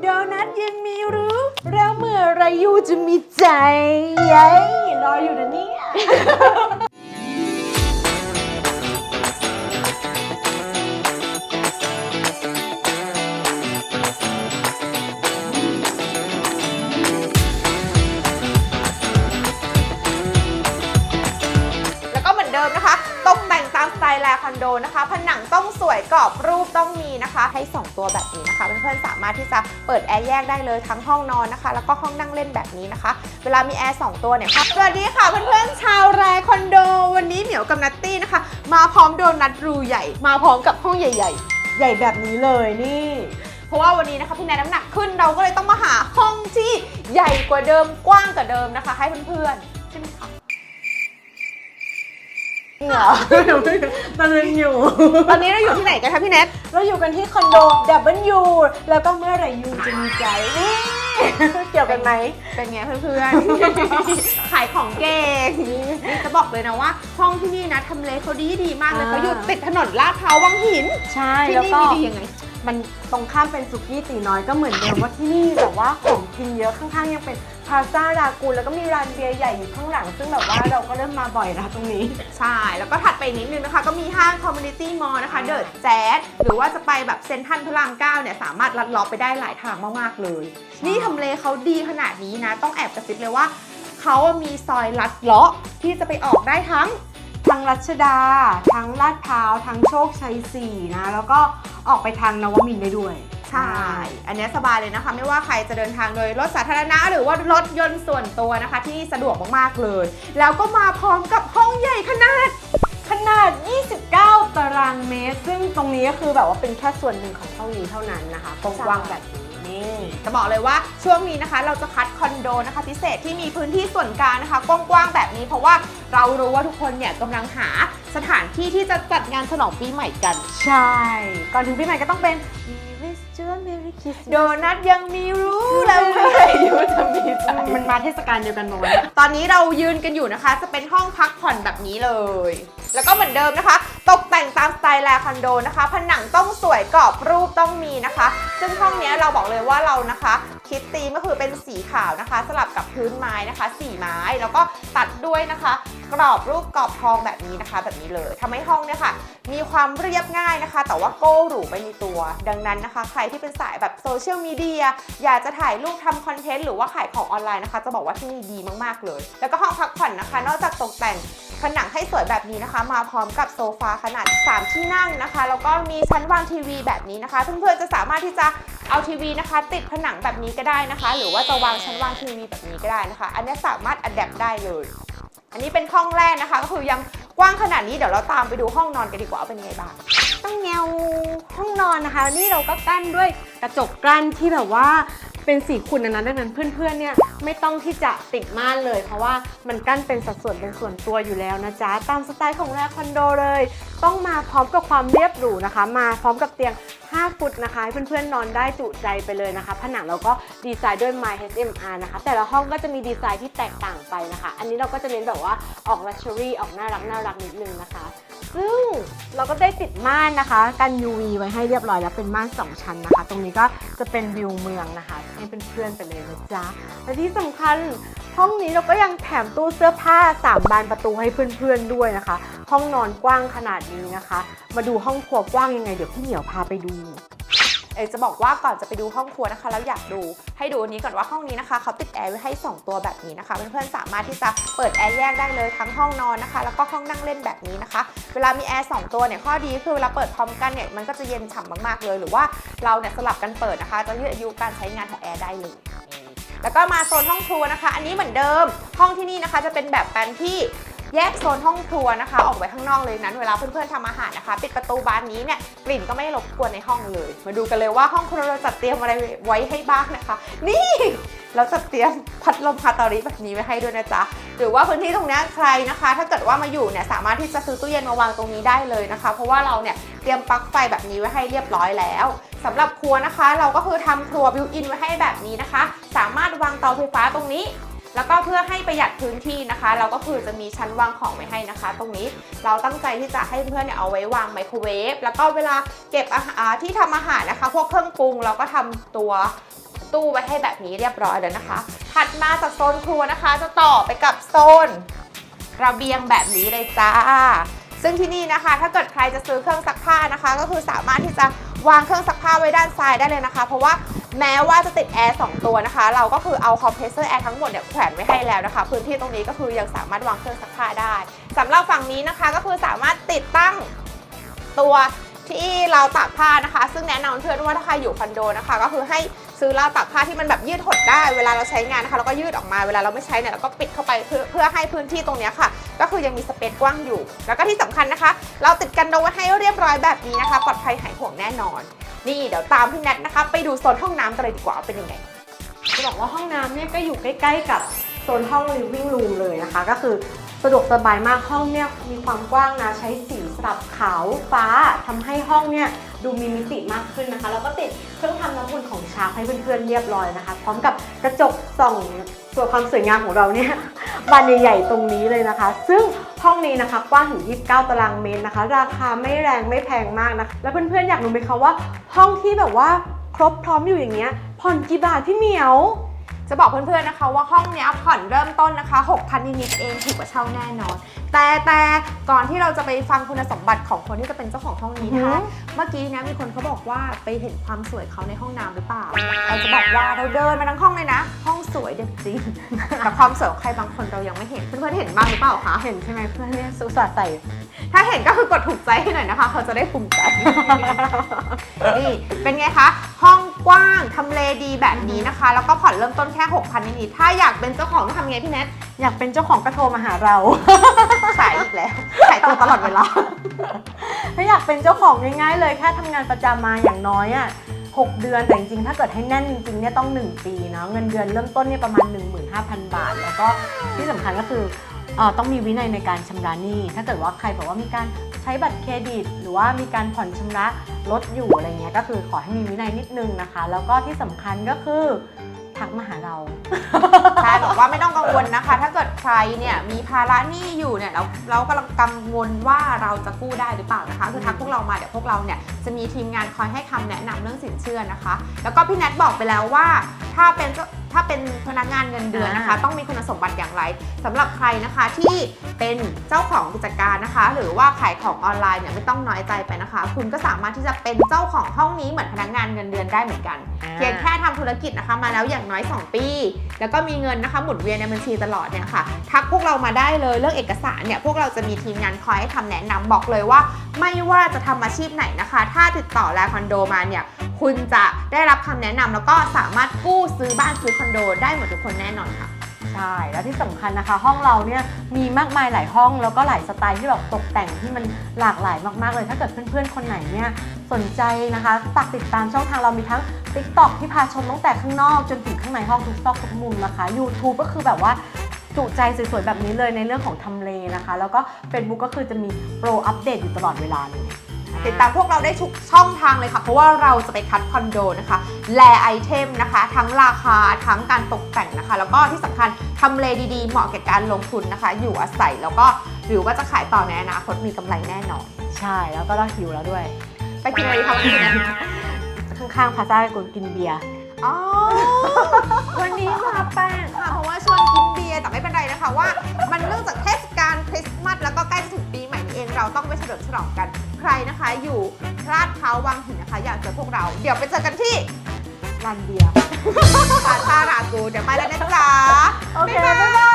โดนัทยังมีรู้แล้วเมื่อไรยูจะมีใจยัยรออยู่นะเนี่ย ผนังต้องสวยกรอบรูปต้องมีนะคะให้ 2 ตัวแบบนี้นะคะเพื่อนๆสามารถที่จะเปิดแอร์แยกได้เลยทั้งห้องนอนนะคะ แล้วก็ห้องนั่งเล่นแบบนี้นะคะ เวลามีแอร์2ตัวเนี่ยค่ะสวัสดีค่ะเพื่อนๆชาวแรคอนโด วันนี้เหมียวกับนัตตี้นะคะ มาพร้อมโดนัทรูใหญ่ มาพร้อมกับห้องใหญ่ ๆ ใหญ่แบบนี้เลยนี่เพราะว่าวันนี้นะคะพี่แนนน้ำหนักขึ้นเราก็เลยต้องมาหาห้องที่ใหญ่กว่าเดิมกว้างกว่าเดิมนะคะ ให้เพื่อนๆ เหรอตอนนั้นอยู่ ตอนนี้เราอยู่ที่ไหนกันคะพี่แนท เราอยู่กันที่คอนโด W แล้วก็เมื่อไหรยูจะมีใจนี่เกี่ยวกันไหม เป็นไงเพื่อนๆ ขายของเก่งจะบอกเลยนะว่า ห้องที่นี่นะทำเลเขาดีดีมากเลยอ่าเขาอยู่ติดถนนลาดพร้าววังหิน ใช่ที่แล้วนี่ก็มีดียังไงมันตรงข้ามเป็นสุกี้ตีน้อยก็เหมือนเดิมว่าที่นี่แบบว่าของกินเยอะข้างๆยังเป็น พาซารากูนแล้วก็มีร้านเบียร์ใหญ่อยู่ข้างหลัง ซึ่งแบบว่าเราก็เริ่มมาบ่อยนะตรงนี้ ใช่ แล้วก็ถัดไปนิดนึงนะคะ ก็มีห้างคอมมูนิตี้มอลล์นะคะ เดอะแจ๊สหรือว่าจะไปแบบเซ็นทรัลพระรามเก้าเนี่ย สามารถลัดเลาะไปได้หลายทางมากๆเลย นี่ทำเลเขาดีขนาดนี้นะ ต้องแอบกระซิบเลยว่า เขามีซอยลัดเลาะที่จะไปออกได้ทั้งทั้งรัชดา ทั้งลาดพร้าว ทั้งโชคชัยสี่นะ แล้วก็ออกไปทางนวมินทร์ได้ด้วย ใช่ อันนี้สบายเลยนะคะ ไม่ว่าใครจะเดินทางโดยรถสาธารณะหรือว่ารถยนต์ส่วนตัวนะคะ ที่สะดวกมากๆเลย แล้วก็มาพร้อมกับห้องใหญ่ขนาดขนาด 29 ตารางเมตร ซึ่งตรงนี้ก็คือแบบว่าเป็นแค่ส่วนหนึ่งของห้องนี้เท่านั้นนะคะกว้างๆแบบนี้นี่จะบอกเลยว่าช่วงนี้นะคะ เราจะคัดคอนโดนะคะพิเศษที่มีพื้นที่ส่วนกลางนะคะกว้างๆแบบนี้ เพราะว่าเรารู้ว่าทุกคนเนี่ยกำลังหาสถานที่ที่จะจัดงานฉลองปีใหม่กัน ใช่ ก่อนถึงปีใหม่ก็ต้องเป็น ciudad me Merry Christmas Merry Christmas โดนัทยังมีรู้แล้วเมื่อไหร่ยูจะมีใจมันมาเทศกาลเดียวกันหมดตอนนี้เรายืนกันอยู่นะคะ จะเป็นห้องพักผ่อนแบบนี้เลย แล้วก็เหมือนเดิมนะคะ ตกแต่งตามสไตล์แลคอนโดนะคะ ผนังต้องสวยกรอบรูปต้องมีนะคะ ซึ่งห้องเนี้ยเราบอกเลยว่าเรานะคะ คิดธีมก็คือเป็นสีขาวนะคะ สลับกับพื้นไม้นะคะสีไม้แล้วก็ตัดด้วยนะคะ กรอบรูปกรอบทองแบบนี้นะคะ แบบนี้เลยทำให้ห้องเนี่ยค่ะ มีความเรียบง่ายนะคะ แต่ว่าโก้หรูไปในตัว ดังนั้นนะคะ ใครที่เป็นสายแบบโซเชียลมีเดียอยากจะถ่ายรูปทำคอนเทนต์หรือว่าขายของออนไลน์นะคะ จะบอกว่าที่นี่ดีมากๆเลย แล้วก็ห้องพักผ่อนนะคะ นอกจากตกแต่งผนังให้สวยแบบนี้นะคะ มาพร้อมกับโซฟาขนาด 3 ที่นั่งนะคะ แล้วก็มีชั้นวางทีวีแบบนี้นะคะ เพื่อนๆจะสามารถที่จะเอาทีวีนะคะ ติดผนังแบบนี้ก็ได้นะคะ หรือว่าจะวางชั้นวางทีวีแบบนี้ก็ได้นะคะ อันนี้สามารถอัดแอปได้เลย อันนี้เป็นห้องแรกนะคะ ก็คือยังกว้างขนาดนี้เดี๋ยวเราตามไปดูห้องนอนกันดีกว่าว่าเป็นยังไงบ้าง ต้องแนวห้องนอนนะคะ นี่เราก็กั้นด้วยกระจกกลั้นที่แบบว่าเป็นสีขุ่นอันนั้นดังนั้นเพื่อนๆเนี่ยไม่ต้องที่จะติดม่านเลย เพราะว่ามันกั้นเป็นสัดส่วนเป็นส่วนตัวอยู่แล้วนะจ๊ะตามสไตล์ของแรกคอนโดเลย ต้องมาพร้อมกับความเรียบหรูนะคะ มาพร้อมกับเตียง 5 ฟุตนะคะให้เพื่อนๆนอนได้จุใจไปเลยนะคะ ผนังเราก็ดีไซน์ด้วย My HMR นะคะ แต่ละห้องก็จะมีดีไซน์ที่แตกต่างไปนะคะ อันนี้เราก็จะเน้นแบบว่าออก luxury ออกน่ารักน่ารักนิดนึงนะคะ ซึ่งเราก็ได้ติดม่านนะคะ กัน UV ไว้ให้เรียบร้อยแล้วเป็นม่าน 2 ชั้นนะคะ ตรงนี้ก็จะเป็นวิวเมืองนะคะให้เป็นเพื่อนไปเลยนะจ๊ะและที่สำคัญห้องนี้เราก็ยังแถมตู้เสื้อผ้า 3 บานประตูให้เพื่อนๆด้วยนะคะ ห้องนอนกว้างขนาดนี้นะคะ มาดูห้องครัวกว้างยังไงเดี๋ยวพี่เหนียวพาไปดู เอยจะบอกว่าก่อนจะไปดูห้องครัวนะคะ แล้วอยากดูให้ดูอันนี้ก่อนว่าห้องนี้นะคะเขาติดแอร์ไว้ให้ 2 ตัวแบบนี้นะคะเพื่อนๆสามารถที่จะเปิดแอร์แยกได้เลยทั้งห้องนอนนะคะ แล้วก็ห้องนั่งเล่นแบบนี้นะคะ เวลามีแอร์2ตัวเนี่ยข้อดีคือเวลาเปิดพร้อมกันเนี่ยมันก็จะเย็นฉ่ำมากๆเลย หรือว่าเราเนี่ยสลับกันเปิดนะคะ จะยืดอายุการใช้งานของแอร์ได้เลยนี่แล้วก็มาโซนห้องครัวนะคะ อันนี้เหมือนเดิม ห้องที่นี่นะคะจะเป็นแบบแปลนที่ แยกโซนห้องครัวนะคะ ออกไว้ข้างนอกเลยนั้นเวลาเพื่อนๆทำอาหารนะคะ ปิดประตูบานนี้เนี่ยกลิ่นก็ไม่รบกวนในห้องเลย มาดูกันเลยว่าห้องครัวเราจัดเตรียมอะไรไว้ให้บ้างนะคะ นี่เราจัดเตรียมพัดลมคาตาริแบบนี้ไว้ให้ด้วยนะจ๊ะหรือว่าพื้นที่ตรงนี้ใครนะคะ ถ้าเกิดว่ามาอยู่เนี่ยสามารถที่จะซื้อตู้เย็นมาวางตรงนี้ได้เลยนะคะ เพราะว่าเราเนี่ยเตรียมปลั๊กไฟแบบนี้ไว้ให้เรียบร้อยแล้วสำหรับครัวนะคะ เราก็คือทำครัวบิวอินไว้ให้แบบนี้นะคะ สามารถวางเตาไฟฟ้าตรงนี้ แล้วก็เพื่อให้ประหยัดพื้นที่นะคะ เราก็คือจะมีชั้นวางของไว้ให้นะคะ ตรงนี้เราตั้งใจที่จะให้เพื่อนเนี่ยเอาไว้วางไมโครเวฟแล้วก็เวลาเก็บอาหารที่ทำอาหารนะคะ พวกเครื่องปรุงเราก็ทำตัวตู้ไว้ให้แบบนี้เรียบร้อยแล้วนะคะ ถัดมาจากโซนครัวนะคะ จะต่อไปกับโซนระเบียงแบบนี้เลยจ้า ซึ่งที่นี่นะคะ ถ้าเกิดใครจะซื้อเครื่องซักผ้านะคะ ก็คือสามารถที่จะ วางเครื่องซักผ้าไว้ด้านซ้ายได้เลยนะคะ เพราะว่าแม้ว่าจะติดแอร์2ตัวนะคะ เราก็คือเอาคอมเพรสเซอร์แอร์ทั้งหมดเนี่ยแขวนไว้ให้แล้วนะคะ พื้นที่ตรงนี้ก็คือยังสามารถวางเครื่องซักผ้าได้สำหรับฝั่งนี้นะคะก็คือสามารถติดตั้งตัวที่เราตากผ้านะคะ ซึ่งแนะนำเพื่อนว่าถ้าใครอยู่คอนโดนะคะ ก็คือให้ ซื้อราวตากผ้าที่มันแบบยืดหดได้ เวลาเราใช้งานนะคะเราก็ยืดออกมา เวลาเราไม่ใช้เนี่ยเราก็ปิดเข้าไปเพื่อเพื่อให้พื้นที่ตรงนี้ค่ะ ก็คือยังมีสเปซกว้างอยู่ แล้วก็ที่สำคัญนะคะ เราติดกันโดไว้ให้เรียบร้อยแบบนี้นะคะ ปลอดภัยหายห่วงแน่นอน นี่เดี๋ยวตามพี่แนทนะคะ ไปดูโซนห้องน้ำกันเลยดีกว่าว่าเป็นยังไงจะบอกว่าห้องน้ำเนี่ยก็อยู่ใกล้ ๆ กับโซนห้อง living room เลยนะคะ ก็คือ สะดวกสบายมากห้องเนี่ยมีความกว้างนะใช้สีสลับขาวฟ้าทำให้ห้องเนี่ยดูมีมิติมากขึ้นนะคะ แล้วก็ติดเครื่องทำน้ำอุ่นของชาให้เพื่อนๆเรียบร้อยนะคะ พร้อมกับกระจกส่องส่วนความสวยงามของเราเนี่ยบานใหญ่ๆตรงนี้เลยนะคะ ซึ่งห้องนี้นะคะกว้างถึง 29 ตารางเมตรนะคะ ราคาไม่แรงไม่แพงมากนะคะ แล้วเพื่อนๆอยากรู้ไหมคะว่า ห้องที่แบบว่าครบพร้อมอยู่อย่างเงี้ยผ่อนกี่บาทพี่เหมียว จะบอกเพื่อนๆนะคะว่าห้องเนี้ยผ่อนเริ่มต้นนะคะ 6,000นิดๆเองถูกกว่าเช่าแน่นอน แต่แต่ก่อนที่เราจะไปฟังคุณสมบัติของคนที่จะเป็นเจ้าของห้องนี้นะคะอือหือเมื่อกี้เนะมีคนเขาบอกว่าไปเห็นความสวยเขาในห้องน้ำหรือเปล่า เราจะบอกว่าเราเดินมาทั้งห้องเลยนะ ห้องสวยเด็ดจริง แต่ความสวยของใครบางคนเรายังไม่เห็นเพื่อนๆเห็นบ้างหรือเปล่าคะเห็นใช่ไหมเพื่อนเนี่ยสุสาใส่ ถ้าเห็นก็คือกดถูกใจให้หน่อยนะคะ เขาจะได้ภูมิใจ นี่เป็นไงคะห้อง กว้างทำเลดีแบบนี้นะคะ แล้วก็ผ่อนเริ่มต้นแค่6,000นิดๆถ้าอยากเป็นเจ้าของต้องทำไงพี่แนทอยากเป็นเจ้าของก็โทรมาหาเรา ขายอีกแล้วขายตัวตลอดเวลา ถ้าอยากเป็นเจ้าของง่ายๆเลยแค่ทำงานประจำมาอย่างน้อยอะ6 เดือนแต่จริงๆ ถ้าเกิดให้แน่นจริงๆเนี่ยต้อง 1 ปีเนาะเงินเดือนเริ่มต้นเนี่ยประมาณ 15,000 บาท แล้วก็ที่สำคัญก็คือเอ่อต้องมีวินัยในการชำระหนี้ ถ้าเกิดว่าใครบอกว่ามีการ ใช้บัตรเครดิต หรือว่ามีการผ่อนชำระลดอยู่อะไรเงี้ยก็คือขอให้มีวินัยนิดนึงนะคะ แล้วก็ที่สำคัญก็คือทักมาหาเราใช่บอกว่าไม่ต้องกังวลนะคะ ถ้าเกิดใครเนี่ยมีภาระหนี้อยู่เนี่ยเราเรากำลังกังวลว่าเราจะกู้ได้หรือเปล่านะคะคือทักพวกเรามาเดี๋ยวพวกเราเนี่ยจะมีทีมงานคอยให้คำแนะนำเรื่องสินเชื่อนะคะ แล้วก็พี่แนทบอกไปแล้วว่า ถ้าเป็น ถ้าเป็นพนักงานเงินเดือนนะคะอ่าต้องมีคุณสมบัติอย่างไรสำหรับใครนะคะที่เป็นเจ้าของกิจการนะคะ หรือว่าขายของออนไลน์เนี่ยไม่ต้องน้อยใจไปนะคะ คุณก็สามารถที่จะเป็นเจ้าของห้องนี้เหมือนพนักงานเงินเดือนได้เหมือนกันเพียงแค่ทำธุรกิจนะคะมาแล้วอย่างน้อย 2 ปี แล้วก็มีเงินนะคะหมุนเวียนในบัญชีตลอดเนี่ยค่ะทักพวกเรามาได้เลยเรื่องเอกสารเนี่ยพวกเราจะมีทีมงานคอยให้คำแนะนำบอกเลยว่า ไม่ว่าจะทำอาชีพไหนนะคะ ถ้าติดต่อแลคอนโดมาเนี่ยคุณจะได้รับคำแนะนำแล้วก็สามารถกู้ซื้อบ้านซื้อคอนโดได้หมดทุกคนแน่นอนค่ะ ใช่ แล้วที่สำคัญนะคะ ห้องเราเนี่ยมีมากมายหลายห้องแล้วก็หลายสไตล์ที่แบบตกแต่งที่มันหลากหลายมาก ๆ เลย ถ้าเกิดเพื่อนๆ คนไหนเนี่ยสนใจนะคะฝากติดตามช่องทางเรามีทั้ง TikTok ที่พาชมตั้งแต่ข้างนอก จนถึงข้างในห้องทุกซอกทุกมุมนะคะ YouTube ก็คือแบบว่าจุใจสวยๆแบบนี้เลยในเรื่องของทำเลนะคะ แล้วก็ Facebook ก็คือจะมีโปรอัปเดตอยู่ตลอดเวลาเลย ติดตามพวกเราได้ทุกช่องทางเลยค่ะ เพราะว่าเราจะไปคัดคอนโดนะคะ แลไอเทมนะคะ ทั้งราคาทั้งการตกแต่งนะคะ แล้วก็ที่สำคัญทำเลดีๆ เหมาะแก่การลงทุนนะคะ อยู่อาศัยแล้วก็หรือว่าจะขายต่อในอนาคตมีกำไรแน่นอน ใช่แล้วก็เราหิวแล้วด้วย ไปกินอะไรดีคะวันนี้เนี่ยข้างๆพาซ่ากูกินเบียร์อ๋อวันนี้มาแป้งค่ะเพราะว่าชวนกินเบียร์แต่ไม่เป็นไรนะคะว่า มันเนื่องจากเทศกาลคริสต์มาสแล้วก็ใกล้จะถึงปีใหม่นี้เองเราต้องไปเฉลิมฉลองกัน ใครนะคะอยู่ลาดเท้าวังหินนะคะ อยากเจอพวกเรา เดี๋ยวไปเจอกันที่รันเดียร์คาซาราตูเดี๋ยวไปแล้วนะจ๊ะโอเคบ๊ายบาย